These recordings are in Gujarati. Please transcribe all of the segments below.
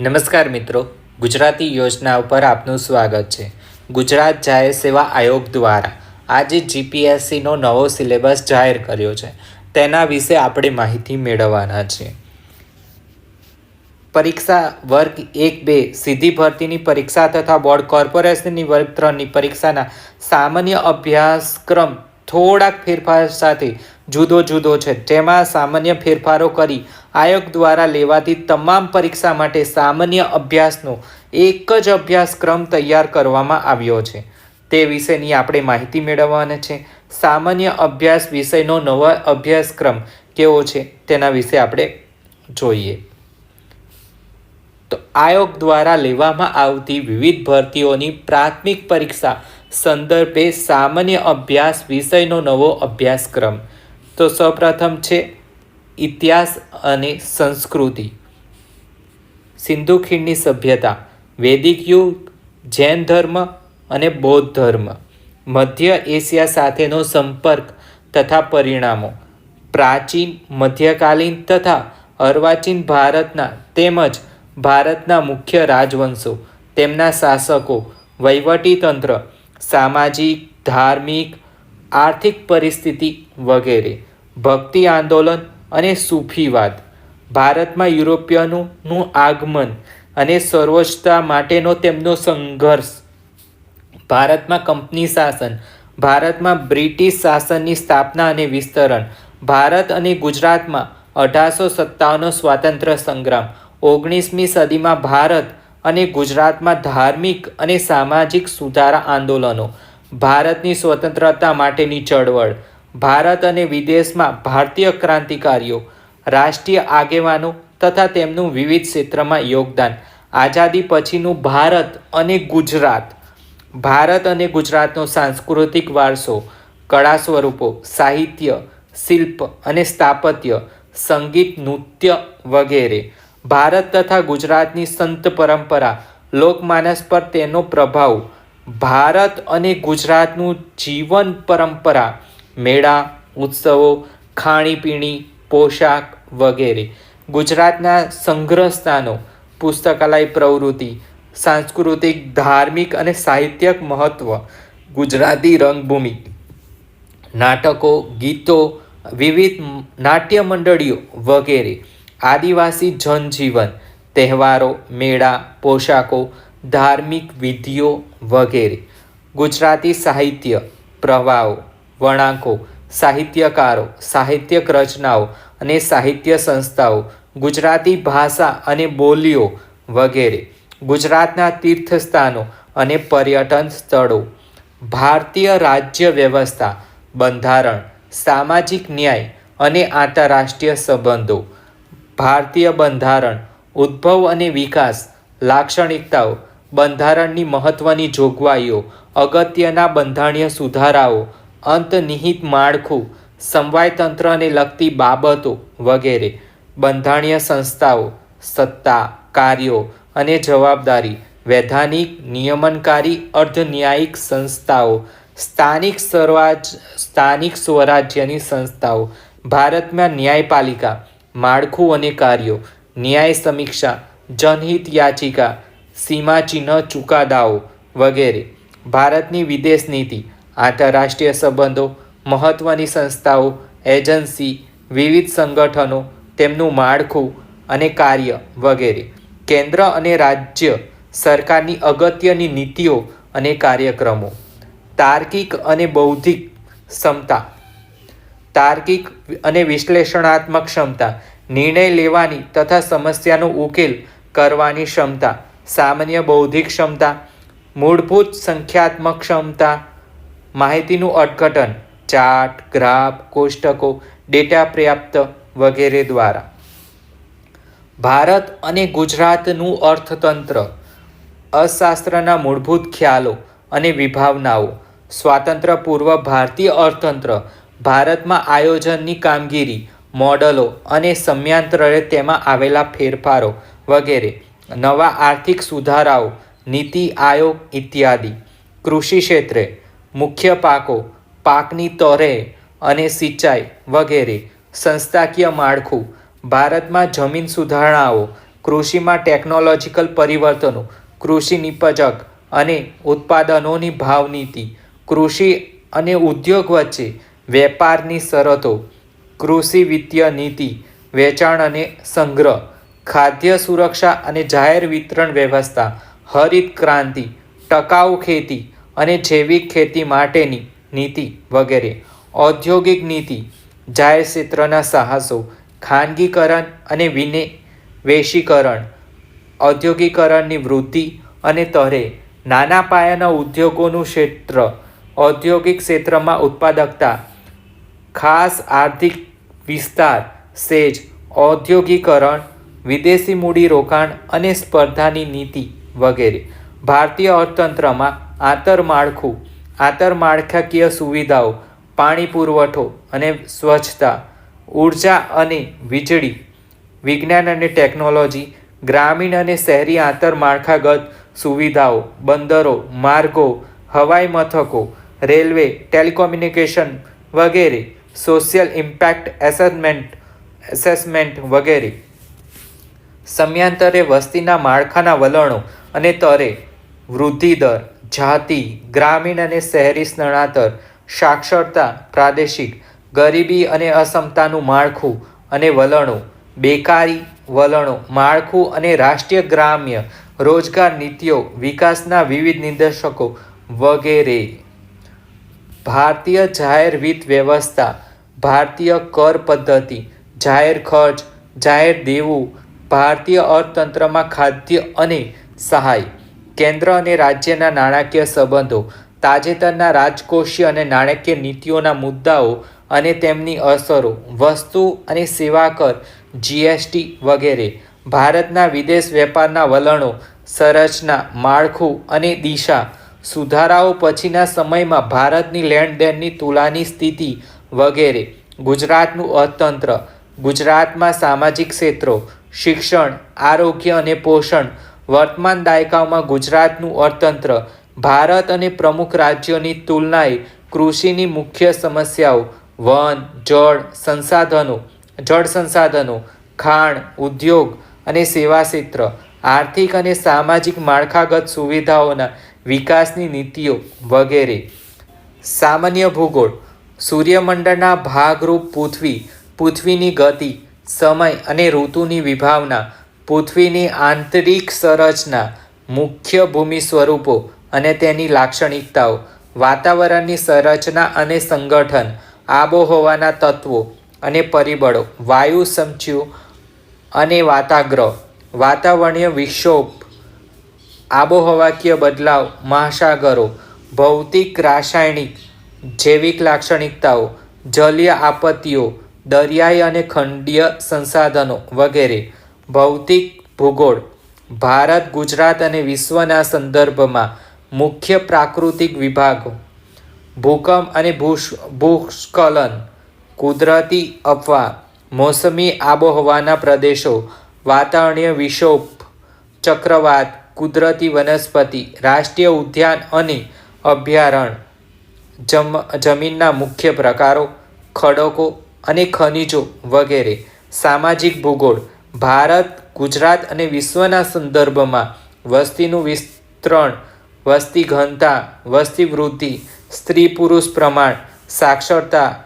નમસ્કાર મિત્રો, ગુજરાતી યોજના ઉપર આપનું સ્વાગત છે. ગુજરાત જાહેર સેવા આયોગ દ્વારા આજે જીપીએસસીનો નવો સિલેબસ જાહેર કર્યો છે. તેના વિશે આપણે માહિતી મેળવવાના છે. પરીક્ષા વર્ગ એક બે સીધી ભરતીની પરીક્ષા તથા બોર્ડ કોર્પોરેશનની વર્ગ ત્રણની પરીક્ષાના સામાન્ય અભ્યાસક્રમ થોડાક ફેરફાર સાથે જુદો જુદો છે. જેમાં સામાન્ય ફેરફારો કરી આયોગ દ્વારા લેવાતી તમામ પરીક્ષા માટે સામાન્ય અભ્યાસનો એક જ અભ્યાસક્રમ તૈયાર કરવામાં આવ્યો છે. તે વિશેની આપણે માહિતી મેળવવાના છે. સામાન્ય અભ્યાસ વિષયનો નવો અભ્યાસક્રમ કેવો છે તેના વિશે આપણે જોઈએ. તો આયોગ દ્વારા લેવામાં આવતી વિવિધ ભરતીઓની પ્રાથમિક પરીક્ષા સંદર્ભે સામાન્ય અભ્યાસ વિષયનો નવો અભ્યાસક્રમ. તો સૌપ્રથમ છે ઇતિહાસ અને સંસ્કૃતિ. સિંધુ ખીણની સભ્યતા, વૈદિક યુગ, જૈન ધર્મ અને બૌદ્ધ ધર્મ. મધ્ય એશિયા સાથેનો સંપર્ક તથા પરિણામો. પ્રાચીન, મધ્યકાલીન તથા અર્વાચીન ભારતના તેમજ ભારતના મુખ્ય રાજવંશો, તેમના શાસકો, વહીવટીતંત્ર સામાજિક, ધાર્મિક, આર્થિક પરિસ્થિતિ વગેરે. ભક્તિ આંદોલન અને સૂફીવાદ ભારતમાં યુરોપિયનોનું આગમન અને સર્વોચ્ચતા માટેનો તેમનો સંઘર્ષ. ભારતમાં કંપની શાસન. ભારતમાં બ્રિટિશ શાસનની સ્થાપના અને વિસ્તરણ. ભારત અને ગુજરાતમાં અઢારસો સત્તાવનનો સ્વાતંત્ર્ય સંગ્રામ. ઓગણીસમી સદીમાં ભારત અને ગુજરાતમાં ધાર્મિક અને સામાજિક સુધારા આંદોલનો, ભારતની સ્વતંત્રતા માટેની ચળવળ, ભારત અને વિદેશમાં ભારતીય ક્રાંતિકારીઓ, રાષ્ટ્રીય આગેવાનો તથા તેમનું વિવિધ ક્ષેત્રમાં યોગદાન, આઝાદી પછીનું ભારત અને ગુજરાત. ભારત અને ગુજરાતનો સાંસ્કૃતિક વારસો કળા સ્વરૂપો સાહિત્ય, શિલ્પ અને સ્થાપત્ય, સંગીત, નૃત્ય વગેરે ભારત તથા ગુજરાતની સંત પરંપરા લોકમાનસ પર તેનો પ્રભાવ, ભારત અને ગુજરાતનું જીવન પરંપરા, મેળા, ઉત્સવો, ખાણીપીણી, પોશાક વગેરે. ગુજરાતના સંગ્રહ સ્થાનો પુસ્તકાલય પ્રવૃત્તિ, સાંસ્કૃતિક, ધાર્મિક અને સાહિત્યક મહત્ત્વ ગુજરાતી રંગભૂમિ, નાટકો, ગીતો, વિવિધ નાટ્ય મંડળીઓ વગેરે. આદિવાસી જનજીવન, તહેવારો, મેળા, પોશાકો, ધાર્મિક વિધિઓ વગેરે. ગુજરાતી સાહિત્ય, પ્રવાહો વણાંકો સાહિત્યકારો, સાહિત્યક રચનાઓ અને સાહિત્ય સંસ્થાઓ, ગુજરાતી ભાષા અને બોલીઓ વગેરે. ગુજરાતના તીર્થસ્થાનો અને પર્યટન સ્થળો. ભારતીય રાજ્ય વ્યવસ્થા, બંધારણ, સામાજિક ન્યાય અને આંતરરાષ્ટ્રીય સંબંધો. ભારતીય બંધારણ, ઉદ્ભવ અને વિકાસ, લાક્ષણિકતાઓ, બંધારણની મહત્ત્વની જોગવાઈઓ, અગત્યના બંધારણીય સુધારાઓ, અંતનિહિત માળખું, સમવાયતંત્રને લગતી બાબતો વગેરે, બંધારણીય સંસ્થાઓ, સત્તા, કાર્યો અને જવાબદારી, વૈધાનિક, નિયમનકારી, અર્ધન્યાયિક સંસ્થાઓ, સ્થાનિક સ્વરાજ, સ્થાનિક સ્વરાજ્યની સંસ્થાઓ, ભારતમાં ન્યાયપાલિકા માળખું અને કાર્યો, ન્યાય સમીક્ષા, જનહિત યાચિકા, સીમાચિહ્ન ચુકાદાઓ વગેરે. ભારતની વિદેશ નીતિ, આંતરરાષ્ટ્રીય સંબંધો મહત્ત્વની સંસ્થાઓ, એજન્સી, વિવિધ સંગઠનો, તેમનું માળખું અને કાર્ય વગેરે. કેન્દ્ર અને રાજ્ય સરકારની અગત્યની નીતિઓ અને કાર્યક્રમો. તાર્કિક અને બૌદ્ધિક ક્ષમતા તાર્કિક અને વિશ્લેષણાત્મક ક્ષમતા, નિર્ણય લેવાની તથા સમસ્યાનો ઉકેલ કરવાની ક્ષમતા, સામાન્ય બૌદ્ધિક ક્ષમતા, મૂળભૂત સંખ્યાત્મક ક્ષમતા, માહિતીનું અર્થઘટન, ચાર્ટ, ગ્રાફ, કોષ્ટકો, ડેટા પ્રાપ્ત વગેરે દ્વારા. ભારત અને ગુજરાતનું અર્થતંત્ર અર્થશાસ્ત્રના મૂળભૂત ખ્યાલો અને વિભાવનાઓ સ્વાતંત્ર્ય પૂર્વ ભારતીય અર્થતંત્ર ભારતમાં આયોજનની કામગીરી, મોડલો અને સમયાંતરે તેમાં આવેલા ફેરફારો વગેરે, નવા આર્થિક સુધારાઓ, નીતિ આયોગ ઇત્યાદિ. કૃષિ ક્ષેત્રે મુખ્ય પાકો પાકની તોરે અને સિંચાઈ વગેરે સંસ્થાકીય માળખું, ભારતમાં જમીન સુધારણાઓ, કૃષિમાં ટેકનોલોજીકલ પરિવર્તનો, કૃષિ નિપજક અને ઉત્પાદનોની ભાવનીતિ, કૃષિ અને ઉદ્યોગ વચ્ચે વેપારની શરતો, કૃષિ વિત્તીય નીતિ, વેચાણ અને સંગ્રહ, ખાદ્ય સુરક્ષા અને જાહેર વિતરણ વ્યવસ્થા, હરિત ક્રાંતિ, ટકાઉ ખેતી અને જૈવિક ખેતી માટેની નીતિ વગેરે. ઔદ્યોગિક નીતિ, જાહેર ક્ષેત્રના સાહસો, ખાનગીકરણ અને વિનિવેશીકરણ ઔદ્યોગિકરણની વૃદ્ધિ અને તરે, નાના પાયાના ઉદ્યોગોનું ક્ષેત્ર, ઔદ્યોગિક ક્ષેત્રમાં ઉત્પાદકતા ખાસ આર્થિક વિસ્તાર, સેજ, ઔદ્યોગિકરણ, વિદેશી મૂડીરોકાણ અને સ્પર્ધાની નીતિ વગેરે. ભારતીય અર્થતંત્રમાં આંતરમાળખું, આંતરમાળખાકીય સુવિધાઓ, પાણી પુરવઠો અને સ્વચ્છતા, ઊર્જા અને વીજળી, વિજ્ઞાન અને ટેકનોલોજી, ગ્રામીણ અને શહેરી આંતરમાળખાગત સુવિધાઓ, બંદરો, માર્ગો, હવાઈ મથકો, રેલવે, ટેલિકોમ્યુનિકેશન વગેરે સોશિયલ ઇમ્પેક્ટ એસેસમેન્ટ એસેસમેન્ટ વગેરે. સમયાંતરે વસ્તીના માળખાના વલણો અને તરે, વૃદ્ધિ દર, જાતિ, ગ્રામીણ અને શહેરી સ્થળાંતર સાક્ષરતા, પ્રાદેશિક, ગરીબી અને અસમતાનું માળખું અને વલણો, બેકારી વલણો, માળખું અને રાષ્ટ્રીય ગ્રામ્ય, રોજગાર નીતિઓ, વિકાસના વિવિધ નિર્દેશકો વગેરે. ભારતીય જાહેર વિત્ત વ્યવસ્થા, ભારતીય કર પદ્ધતિ, જાહેર ખર્ચ, જાહેર દેવું, ભારતીય અર્થતંત્રમાં ખાદ્ય અને સહાય, કેન્દ્ર અને રાજ્યના નાણાકીય સંબંધો, તાજેતરના રાજકોષીય અને નાણાકીય નીતિઓના મુદ્દાઓ અને તેમની અસરો, વસ્તુ અને સેવા કર જીએસટી વગેરે, ભારતના વિદેશ વેપારના વલણો, સંરચના, માળખું અને દિશા સુધારાઓ પછીના સમયમાં ભારતની લેણદેણની તુલાની સ્થિતિ વગેરે. ગુજરાતનું અર્થતંત્ર, ગુજરાતમાં સામાજિક ક્ષેત્રો, શિક્ષણ, આરોગ્ય અને પોષણ, વર્તમાન દાયકાઓમાં ગુજરાતનું અર્થતંત્ર, ભારત અને પ્રમુખ રાજ્યોની તુલનાએ કૃષિની મુખ્ય સમસ્યાઓ, વન, જળ સંસાધનો જળ સંસાધનો, ખાણ, ઉદ્યોગ અને સેવા ક્ષેત્ર, આર્થિક અને સામાજિક માળખાગત સુવિધાઓના વિકાસની નીતિઓ વગેરે. સામાન્ય ભૂગોળ. સૂર્યમંડળના ભાગરૂપ પૃથ્વી, પૃથ્વીની ગતિ, સમય અને ઋતુની વિભાવના, પૃથ્વીની આંતરિક સંરચના, મુખ્ય ભૂમિ સ્વરૂપો અને તેની લાક્ષણિકતાઓ, વાતાવરણની સંરચના અને સંગઠન, આબોહવાના તત્વો અને પરિબળો વાયુ સમચ્યુ અને વાતાગ્રહ, વાતાવરણીય વિક્ષોભ આબોહવાકીય બદલાવ, મહાસાગરો, ભૌતિક રાસાયણિક જૈવિક લાક્ષણિકતાઓ, જલીય આપત્તિઓ, દરિયાઈ અને ખંડીય સંસાધનો વગેરે. ભૌતિક ભૂગોળ, ભારત, ગુજરાત અને વિશ્વના સંદર્ભમાં મુખ્ય પ્રાકૃતિક વિભાગો. ભૂકંપ અને ભૂસ્ખલન, કુદરતી અફવા, મોસમી આબોહવાના પ્રદેશો, વાતાવરણીય વિક્ષોભ, ચક્રવાત કુદરતી વનસ્પતિ, રાષ્ટ્રીય ઉદ્યાન અને અભયારણ્ય. જમ, જમીનના મુખ્ય પ્રકારો, ખડકો અને ખનિજો વગેરે. સામાજિક ભૂગોળ, ભારત, ગુજરાત અને વિશ્વના સંદર્ભમાં વસ્તીનું વિસ્તરણ, વસ્તી ઘનતા, વસ્તી વૃદ્ધિ, સ્ત્રી પુરુષ પ્રમાણ, સાક્ષરતા,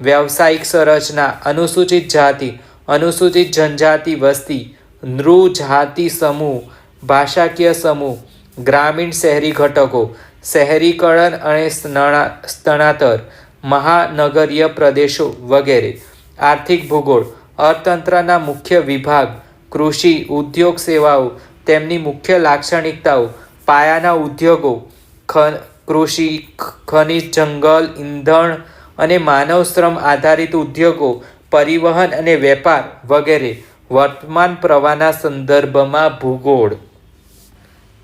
વ્યવસાયિક સંરચના, અનુસૂચિત જાતિ, અનુસૂચિત જનજાતિ વસ્તી નૃ જાતિ સમૂહ ભાષાકીય સમૂહ, ગ્રામીણ શહેરી ઘટકો, શહેરીકરણ અને સ્થળાંતર મહાનગરીય પ્રદેશો વગેરે. આર્થિક ભૂગોળ, અર્થતંત્રના મુખ્ય વિભાગ, કૃષિ, ઉદ્યોગ સેવાઓ, તેમની મુખ્ય લાક્ષણિકતાઓ, પાયાના ઉદ્યોગો કૃષિ ખનિજ, જંગલ ઇંધણ અને માનવ શ્રમ આધારિત ઉદ્યોગો, પરિવહન અને વેપાર વગેરે. વર્તમાન પ્રવાહના સંદર્ભમાં ભૂગોળ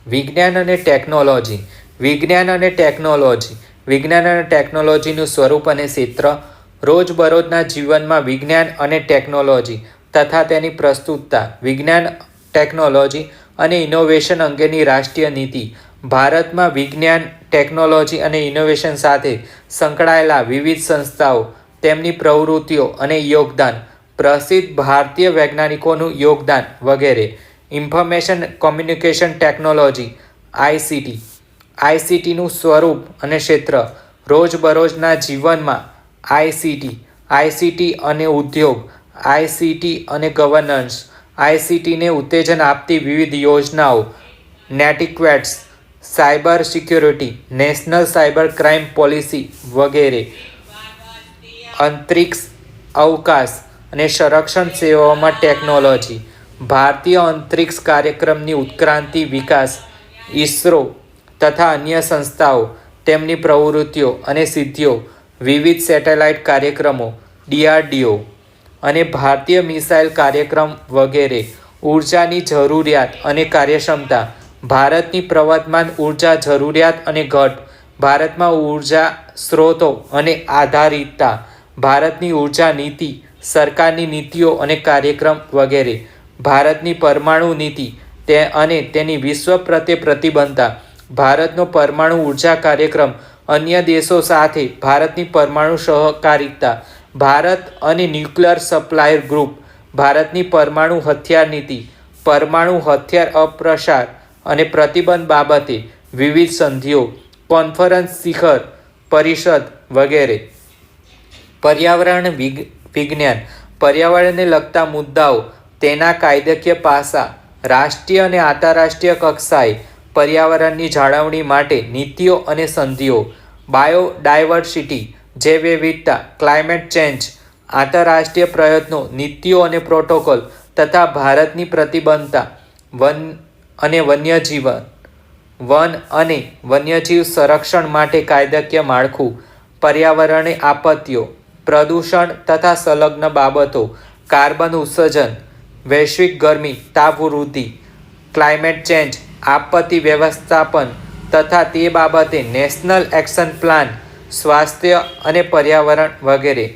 વિજ્ઞાન અને ટેકનોલોજી. વિજ્ઞાન અને ટેકનોલોજી. વિજ્ઞાન અને ટેકનોલોજીનું સ્વરૂપ અને ક્ષેત્ર રોજબરોજના જીવનમાં વિજ્ઞાન અને ટેકનોલોજી તથા તેની પ્રસ્તુતતા, વિજ્ઞાન, ટેકનોલોજી અને ઇનોવેશન અંગેની રાષ્ટ્રીય નીતિ, ભારતમાં વિજ્ઞાન, ટેકનોલોજી અને ઇનોવેશન સાથે સંકળાયેલા વિવિધ સંસ્થાઓ, તેમની પ્રવૃત્તિઓ અને યોગદાન, પ્રસિદ્ધ ભારતીય વૈજ્ઞાનિકોનું યોગદાન વગેરે. ઇન્ફોર્મેશન કોમ્યુનિકેશન ટેકનોલોજી આઈસીટી આઈસીટીનું સ્વરૂપ અને ક્ષેત્ર રોજબરોજના જીવનમાં આઈસીટી આઈસીટી અને ઉદ્યોગ આઈસીટી અને ગવર્નન્સ આઈસીટીને ઉત્તેજન આપતી વિવિધ યોજનાઓ, netiquettes, cyber security, national cyber crime policy વગેરે. અંતરિક્ષ અવકાશ અને સંરક્ષણ સેવાઓમાં ટેકનોલોજી. ભારતીય અંતરિક્ષ કાર્યક્રમની ઉત્ક્રાંતિ, વિકાસ ઇસરો તથા અન્ય સંસ્થાઓ, તેમની પ્રવૃત્તિઓ અને સિદ્ધિઓ, વિવિધ સેટેલાઇટ કાર્યક્રમો, ડીઆરડીઓ અને ભારતીય મિસાઇલ કાર્યક્રમ વગેરે ઉર્જાની જરૂરિયાત અને કાર્યક્ષમતા, ભારતની પ્રવર્તમાન ઊર્જા જરૂરિયાત અને ઘટ, ભારતમાં ઊર્જા સ્ત્રોતો અને આધારિતતા, ભારતની ઊર્જા નીતિ, સરકારની નીતિઓ અને કાર્યક્રમ વગેરે ભારતની પરમાણુ નીતિ તે અને તેની વિશ્વ પ્રત્યે પ્રતિબદ્ધતા ભારતનો પરમાણુ ઊર્જા કાર્યક્રમ, અન્ય દેશો સાથે ભારતની પરમાણુ સહકારિતા, ભારત અને ન્યુક્લિયર સપ્લાયર ગ્રુપ, ભારતની પરમાણુ હથિયાર નીતિ, પરમાણુ હથિયાર અપ્રસાર અને પ્રતિબંધ બાબતે વિવિધ સંધિઓ, કોન્ફરન્સ શિખર, પરિષદ વગેરે. પર્યાવરણ વિજ્ઞાન. પર્યાવરણને લગતા મુદ્દાઓ તેના કાયદાકીય પાસા રાષ્ટ્રીય અને આંતરરાષ્ટ્રીય કક્ષાએ પર્યાવરણની જાળવણી માટે નીતિઓ અને સંધિઓ, બાયોડાયવર્સિટી, જૈવ વિવિધતા ક્લાઇમેટ ચેન્જ, આંતરરાષ્ટ્રીય પ્રયત્નો, નીતિઓ અને પ્રોટોકોલ તથા ભારતની પ્રતિબદ્ધતા વન અને વન્યજીવન, વન અને વન્યજીવ સંરક્ષણ માટે કાયદાકીય માળખું, પર્યાવરણીય આપત્તિઓ, પ્રદૂષણ તથા સંલગ્ન બાબતો, કાર્બન ઉત્સર્જન વૈશ્વિક ગરમી તાપવૃદ્ધિ ક્લાઇમેટ ચેન્જ આપત્તિ વ્યવસ્થાપન તથા તે બાબતે નેશનલ એક્શન પ્લાન સ્વાસ્થ્ય અને પર્યાવરણ વગેરે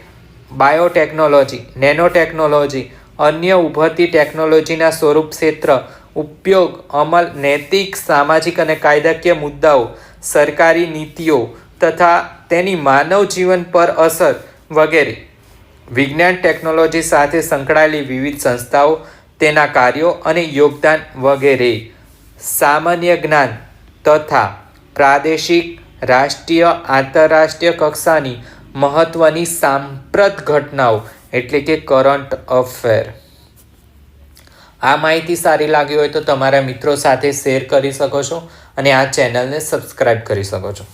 બાયોટેકનોલોજી નેનોટેકનોલોજી અન્ય ઉભરતી ટેકનોલોજીના સ્વરૂપ ક્ષેત્ર, ઉપયોગ, અમલ, નૈતિક, સામાજિક અને કાયદાકીય મુદ્દાઓ, સરકારી નીતિઓ તથા તેની માનવ જીવન પર અસર વગેરે. વિજ્ઞાન ટેકનોલોજી સાથે સંકળાયેલી વિવિધ સંસ્થાઓ, તેના કાર્યો અને યોગદાન વગેરે. સામાન્ય જ્ઞાન તથા પ્રાદેશિક રાષ્ટ્રીય આંતરરાષ્ટ્રીય કક્ષાની મહત્ત્વની સાંપ્રત ઘટનાઓ, એટલે કે કરંટ અફેર. આ માહિતી સારી લાગી હોય તો તમારા મિત્રો સાથે શેર કરી શકો છો અને આ ચેનલને સબસ્ક્રાઈબ કરી શકો છો.